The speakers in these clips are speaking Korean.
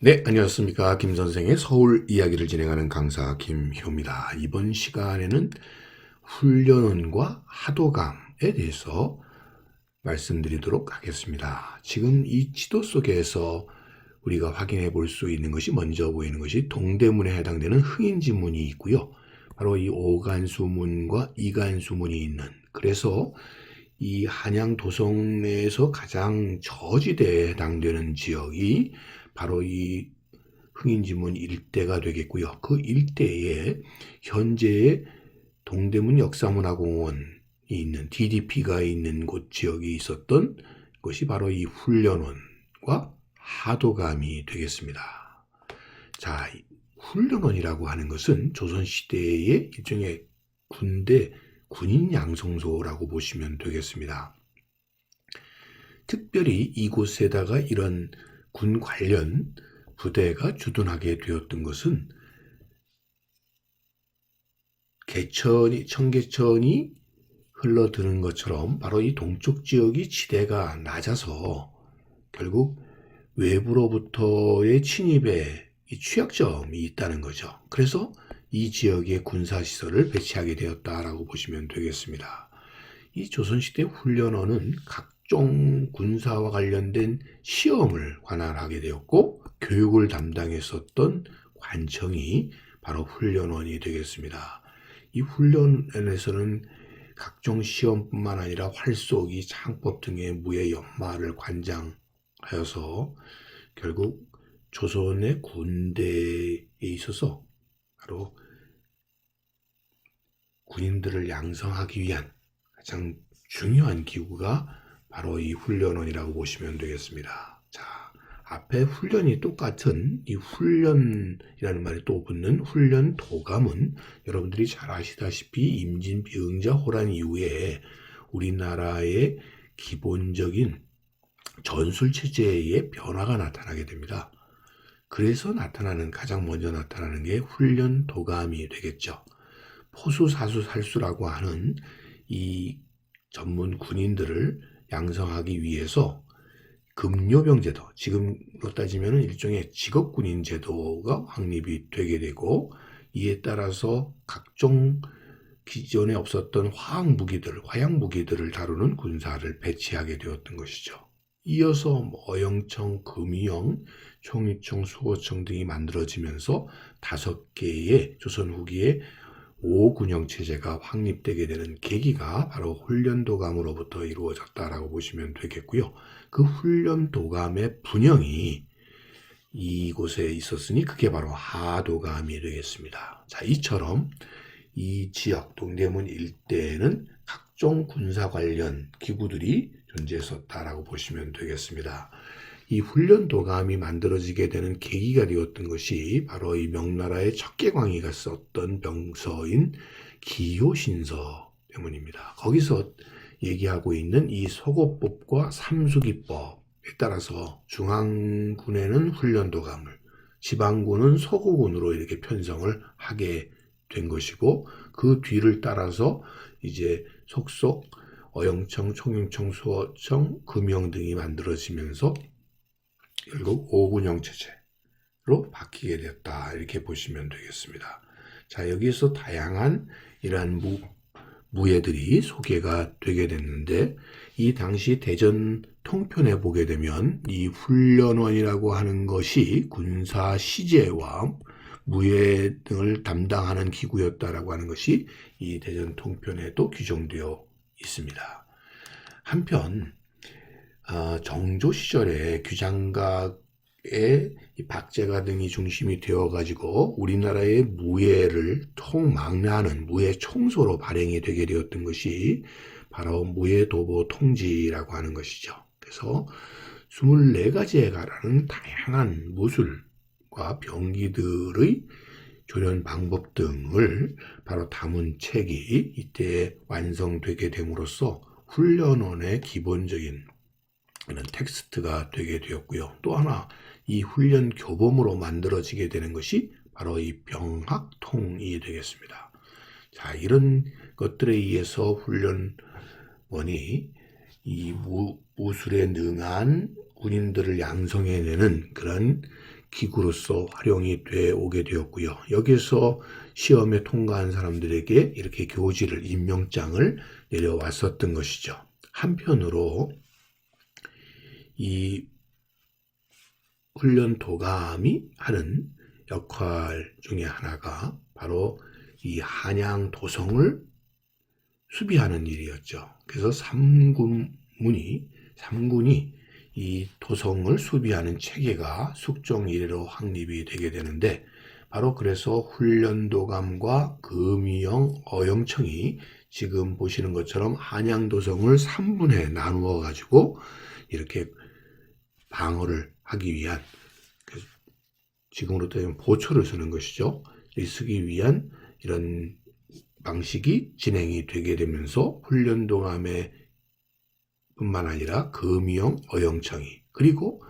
네, 안녕하십니까. 김 선생의 서울 이야기를 진행하는 강사 김효입니다. 이번 시간에는 훈련원과 하도감에 대해서 말씀드리도록 하겠습니다. 지금 이 지도 속에서 우리가 확인해 볼 수 있는 것이 먼저 보이는 것이 동대문에 해당되는 흥인지문이 있고요. 바로 이 오간수문과 이간수문이 있는 그래서 이 한양 도성 내에서 가장 저지대에 해당되는 지역이 바로 이 흥인지문 일대가 되겠고요. 그 일대에 현재의 동대문 역사문화공원이 있는 DDP가 있는 곳 지역이 있었던 것이 바로 이 훈련원과 하도감이 되겠습니다. 자, 이 훈련원이라고 하는 것은 조선시대의 일종의 군대 군인 양성소라고 보시면 되겠습니다. 특별히 이곳에다가 이런 군 관련 부대가 주둔하게 되었던 것은 개천이 청계천이 흘러드는 것처럼 바로 이 동쪽 지역이 지대가 낮아서 결국 외부로부터의 침입에 이 취약점이 있다는 거죠. 그래서 이 지역에 군사시설을 배치하게 되었다라고 보시면 되겠습니다. 이 조선시대 훈련원은 각종 군사와 관련된 시험을 관할하게 되었고 교육을 담당했었던 관청이 바로 훈련원이 되겠습니다. 이 훈련원에서는 각종 시험뿐만 아니라 활쏘기, 창법 등의 무예 연마를 관장하여서 결국 조선의 군대에 있어서 바로 군인들을 양성하기 위한 가장 중요한 기구가 바로 이 훈련원이라고 보시면 되겠습니다. 자, 앞에 훈련이 똑같은 이 훈련이라는 말이 또 붙는 훈련 도감은 여러분들이 잘 아시다시피 임진 비응자 호란 이후에 우리나라의 기본적인 전술 체제의 변화가 나타나게 됩니다. 그래서 나타나는 가장 먼저 나타나는 게 훈련 도감이 되겠죠. 포수 사수 살수라고 하는 이 전문 군인들을 양성하기 위해서 금요병 제도, 지금으로 따지면 일종의 직업군인 제도가 확립이 되게 되고 이에 따라서 각종 기존에 없었던 화학 무기들, 화약 무기들을 다루는 군사를 배치하게 되었던 것이죠. 이어서 뭐 어영청, 금이영, 총이청, 수호청 등이 만들어지면서 다섯 개의 조선 후기에 5군형 체제가 확립되게 되는 계기가 바로 훈련도감으로부터 이루어졌다라고 보시면 되겠고요. 그 훈련도감의 분영이 이곳에 있었으니 그게 바로 하도감이 되겠습니다. 자, 이처럼 이 지역 동대문 일대에는 각종 군사 관련 기구들이 존재했었다라고 보시면 되겠습니다. 이 훈련 도감이 만들어지게 되는 계기가 되었던 것이 바로 이 명나라의 척계광이가 썼던 병서인 기효신서 때문입니다. 거기서 얘기하고 있는 이 소고법과 삼수기법에 따라서 중앙군에는 훈련도감을, 지방군은 소고군으로 이렇게 편성을 하게 된 것이고 그 뒤를 따라서 이제 속속 어영청, 총영청, 수어청, 금영 등이 만들어지면서 결국 5군형 체제로 바뀌게 됐다. 이렇게 보시면 되겠습니다. 자, 여기서 다양한 이러한 무, 무예들이 소개가 되게 됐는데 이 당시 대전 통편에 보게 되면 이 훈련원이라고 하는 것이 군사 시제와 무예 등을 담당하는 기구였다라고 하는 것이 이 대전 통편에도 규정되어 있습니다. 한편 어, 정조 시절에 규장각의 박제가 등이 중심이 되어가지고 우리나라의 무예를 통망라하는 무예 총소로 발행이 되게 되었던 것이 바로 무예 도보 통지라고 하는 것이죠. 그래서 24가지에 가라는 다양한 무술과 병기들의 조련 방법 등을 바로 담은 책이 이때 완성되게 됨으로써 훈련원의 기본적인 그런 텍스트가 되게 되었고요. 또 하나 이 훈련 교범으로 만들어지게 되는 것이 바로 이 병학통이 되겠습니다. 자, 이런 것들에 의해서 훈련원이 이 무, 무술에 능한 군인들을 양성해내는 그런 기구로서 활용이 돼 오게 되었고요. 여기서 시험에 통과한 사람들에게 이렇게 교지를 임명장을 내려왔었던 것이죠. 한편으로 이 훈련 도감이 하는 역할 중에 하나가 바로 이 한양 도성을 수비하는 일이었죠. 그래서 삼군문이 삼군이 이 도성을 수비하는 체계가 숙종 이래로 확립이 되게 되는데 바로 그래서 훈련도감과 금이영 어영청이 지금 보시는 것처럼 한양도성을 3분에 나누어 가지고 이렇게 방어를 하기 위한 그 지금으로 따지면 보초를 쓰는 것이죠. 이 쓰기 위한 이런 방식이 진행이 되게 되면서 훈련도감의 뿐만 아니라 금이영, 어영청이 그리고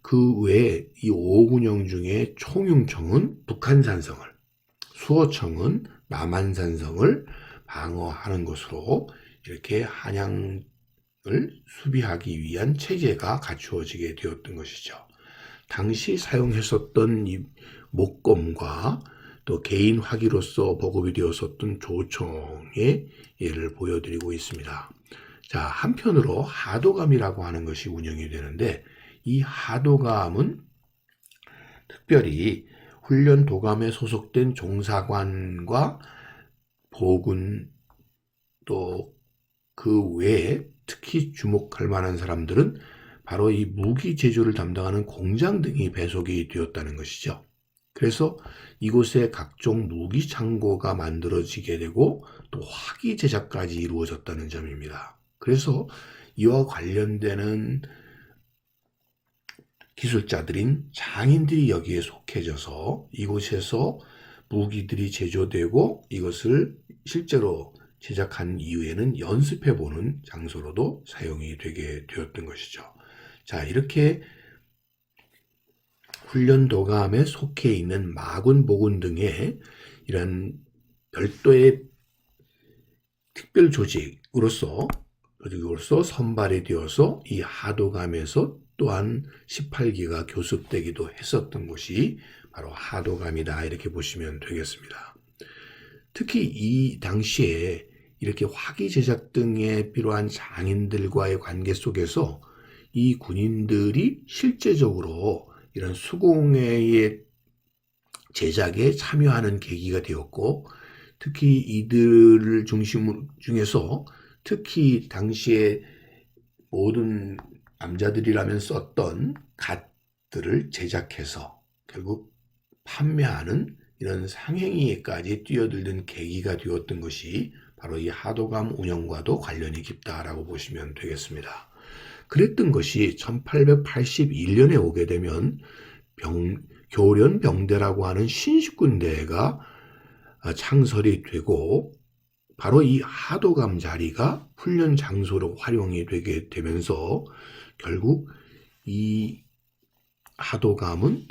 그 외에 이 오군영 중에 총융청은 북한산성을 수어청은 남한산성을 방어하는 것으로 이렇게 한양을 수비하기 위한 체제가 갖추어지게 되었던 것이죠. 당시 사용했었던 이 목검과 또 개인 화기로서 보급이 되었었던 조총의 예를 보여드리고 있습니다. 자, 한편으로 하도감이라고 하는 것이 운영이 되는데 이 하도감은 특별히 훈련 도감에 소속된 종사관과 보군 또 그 외에 특히 주목할 만한 사람들은 바로 이 무기 제조를 담당하는 공장 등이 배속이 되었다는 것이죠. 그래서 이곳에 각종 무기 창고가 만들어지게 되고 또 화기 제작까지 이루어졌다는 점입니다. 그래서 이와 관련되는 기술자들인 장인들이 여기에 속해져서 이곳에서 무기들이 제조되고 이것을 실제로 제작한 이후에는 연습해보는 장소로도 사용이 되게 되었던 것이죠. 자, 이렇게 훈련 도감에 속해 있는 마군, 보군 등의 이런 별도의 특별 조직으로서 조직으로서 선발이 되어서 이 하도감에서 또한 18기가 교습되기도 했었던 곳이 바로 하도감이다 이렇게 보시면 되겠습니다. 특히 이 당시에 이렇게 화기 제작 등에 필요한 장인들과의 관계 속에서 이 군인들이 실제적으로 이런 수공예의 제작에 참여하는 계기가 되었고 특히 이들을 중심 중에서 특히 당시에 모든 남자들이라면 썼던 갓들을 제작해서 결국 판매하는 이런 상행위에까지 뛰어들던 계기가 되었던 것이 바로 이 하도감 운영과도 관련이 깊다라고 보시면 되겠습니다. 그랬던 것이 1881년에 오게 되면 병, 교련 병대라고 하는 신식군대가 창설이 되고 바로 이 하도감 자리가 훈련 장소로 활용이 되게 되면서 결국 이 하도감은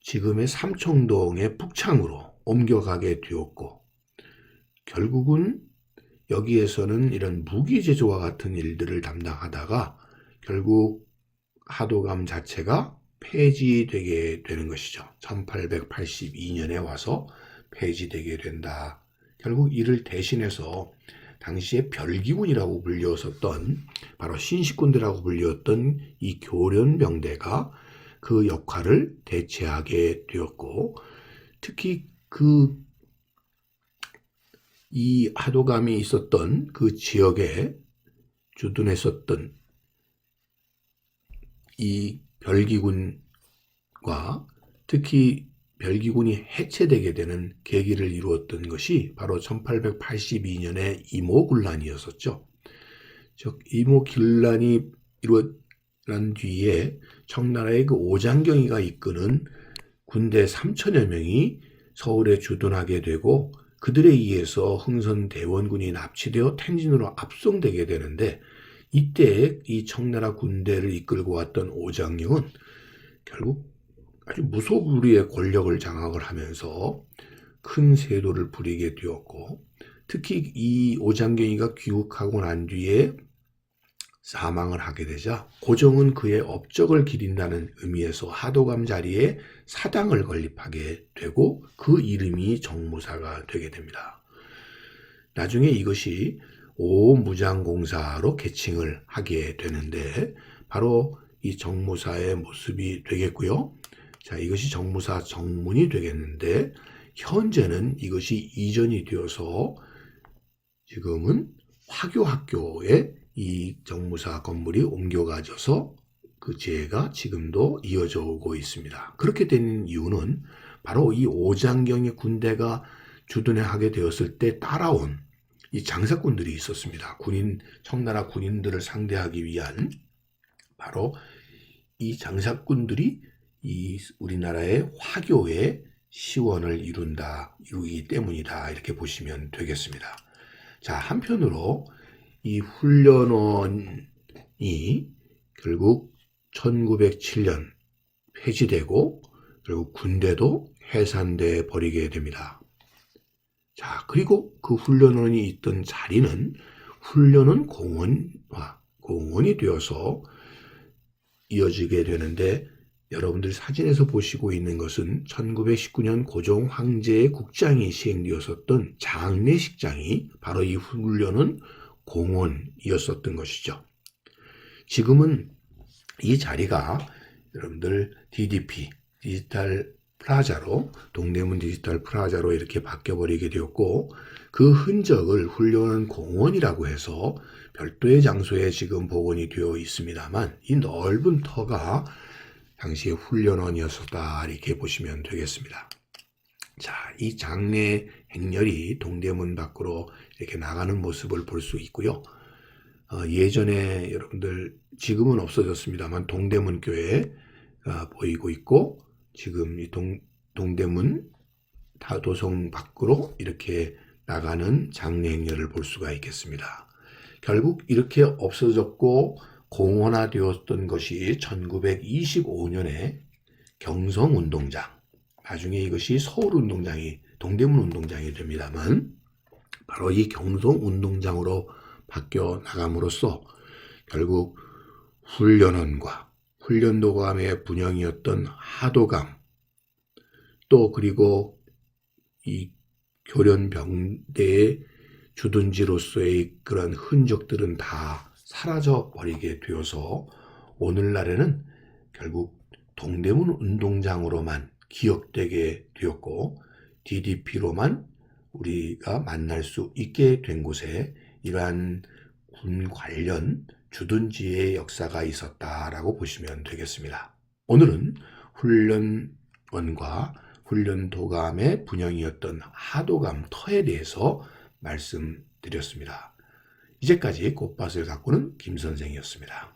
지금의 삼청동의 북창으로 옮겨가게 되었고 결국은 여기에서는 이런 무기 제조와 같은 일들을 담당하다가 결국 하도감 자체가 폐지되게 되는 것이죠. 1882년에 와서 폐지되게 된다. 결국 이를 대신해서 당시에 별기군이라고 불렸었던 바로 신식군대라고 불렸던 이 교련병대가 그 역할을 대체하게 되었고 특히 그 이 하도감이 있었던 그 지역에 주둔했었던 이 별기군과 특히 별기군이 해체되게 되는 계기를 이루었던 것이 바로 1882년의 이모군란이었었죠. 즉 이모군란이 이루어난 뒤에 청나라의 그 오장경이가 이끄는 군대 3천여 명이 서울에 주둔하게 되고 그들에 의해서 흥선 대원군이 납치되어 텐진으로 압송되게 되는데 이때 이 청나라 군대를 이끌고 왔던 오장영은 결국 아주 무소불위의 권력을 장악을 하면서 큰 세도를 부리게 되었고 특히 이 오장경이가 귀국하고 난 뒤에 사망을 하게 되자 고종은 그의 업적을 기린다는 의미에서 하도감 자리에 사당을 건립하게 되고 그 이름이 정무사가 되게 됩니다. 나중에 이것이 오무장공사로 개칭을 하게 되는데 바로 이 정무사의 모습이 되겠고요. 자, 이것이 정무사 정문이 되겠는데 현재는 이것이 이전이 되어서 지금은 화교학교에 이 정무사 건물이 옮겨가져서 그 지혜가 지금도 이어져 오고 있습니다. 그렇게 된 이유는 바로 이 오장경의 군대가 주둔하게 되었을 때 따라온 이 장사꾼들이 있었습니다. 군인, 청나라 군인들을 상대하기 위한 바로 이 장사꾼들이 이 우리나라의 화교의 시원을 이룬다, 이루기 때문이다. 이렇게 보시면 되겠습니다. 자, 한편으로 이 훈련원이 결국 1907년 폐지되고 결국 군대도 해산돼 버리게 됩니다. 자, 그리고 그 훈련원이 있던 자리는 훈련원 공원화, 공원이 되어서 이어지게 되는데 여러분들 사진에서 보시고 있는 것은 1919년 고종 황제의 국장이 시행되었었던 장례식장이 바로 이 훈련원 공원이었었던 것이죠. 지금은 이 자리가 여러분들 DDP, 디지털 프라자로, 동대문 디지털 프라자로 이렇게 바뀌어버리게 되었고, 그 흔적을 훈련원 공원이라고 해서 별도의 장소에 지금 복원이 되어 있습니다만, 이 넓은 터가 당시에 훈련원이었었다, 이렇게 보시면 되겠습니다. 자, 이 장례 행렬이 동대문 밖으로 이렇게 나가는 모습을 볼 수 있고요. 어, 예전에 여러분들 지금은 없어졌습니다만 동대문 교회 가 보이고 있고 지금 이 동, 동대문 다도성 밖으로 이렇게 나가는 장례 행렬을 볼 수가 있겠습니다. 결국 이렇게 없어졌고 공원화되었던 것이 1925년에 경성운동장. 나중에 이것이 서울운동장이 동대문 운동장이 됩니다만 바로 이 경성운동장으로 바뀌어 나감으로써 결국 훈련원과 훈련도감의 분영이었던 하도감 또 그리고 이 교련병대의 주둔지로서의 그런 흔적들은 다 사라져 버리게 되어서 오늘날에는 결국 동대문 운동장으로만 기억되게 되었고 DDP로만 우리가 만날 수 있게 된 곳에 이러한 군 관련 주둔지의 역사가 있었다라고 보시면 되겠습니다. 오늘은 훈련원과 훈련도감의 분영이었던 하도감 터에 대해서 말씀드렸습니다. 이제까지 꽃밭을 가꾸는 김 선생이었습니다.